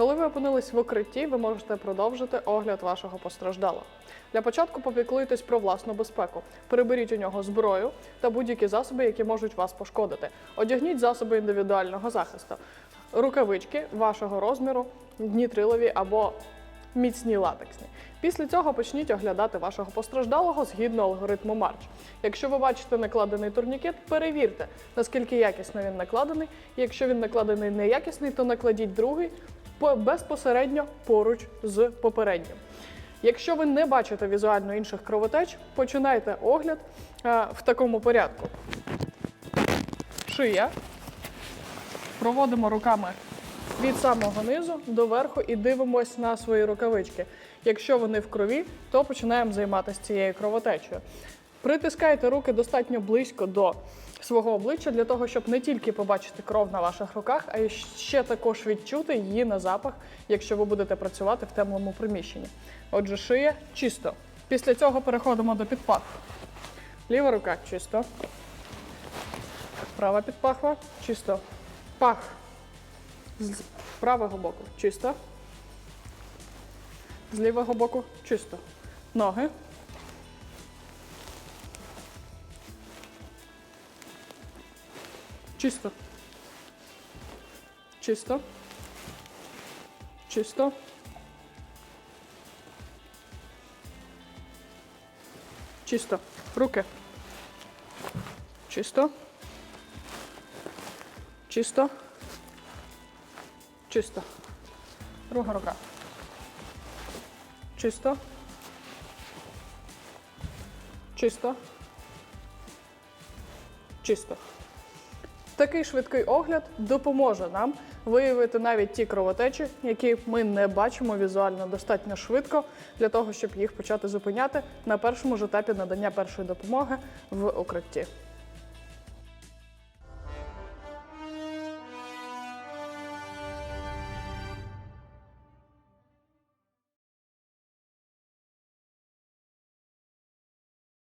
Коли ви опинились в укритті, ви можете продовжити огляд вашого постраждалого. Для початку попіклуйтесь про власну безпеку. Приберіть у нього зброю та будь-які засоби, які можуть вас пошкодити. Одягніть засоби індивідуального захисту, рукавички вашого розміру, нітрилові або міцні латексні. Після цього почніть оглядати вашого постраждалого згідно алгоритму Марч. Якщо ви бачите накладений турнікет, перевірте, наскільки якісно він накладений. Якщо він накладений неякісний, то накладіть другий безпосередньо поруч з попереднім. Якщо ви не бачите візуально інших кровотеч, починайте огляд е, в такому порядку. Шия. Проводимо руками від самого низу до верху і дивимось на свої рукавички. Якщо вони в крові, то починаємо займатися цією кровотечею. Притискайте руки достатньо близько до свого обличчя для того, щоб не тільки побачити кров на ваших руках, а й ще також відчути її на запах, якщо ви будете працювати в темному приміщенні. Отже, шия чисто. Після цього переходимо до підпаху. Ліва рука чисто. Права підпахва чисто. Пах з правого боку чисто. З лівого боку чисто. Ноги. Чисто. Чисто. Чисто. Чисто. Руки. Чисто. Чисто. Чисто. Друга рука. Чисто. Чисто. Чисто. Такий швидкий огляд допоможе нам виявити навіть ті кровотечі, які ми не бачимо візуально достатньо швидко для того, щоб їх почати зупиняти на першому ж етапі надання першої допомоги в укритті.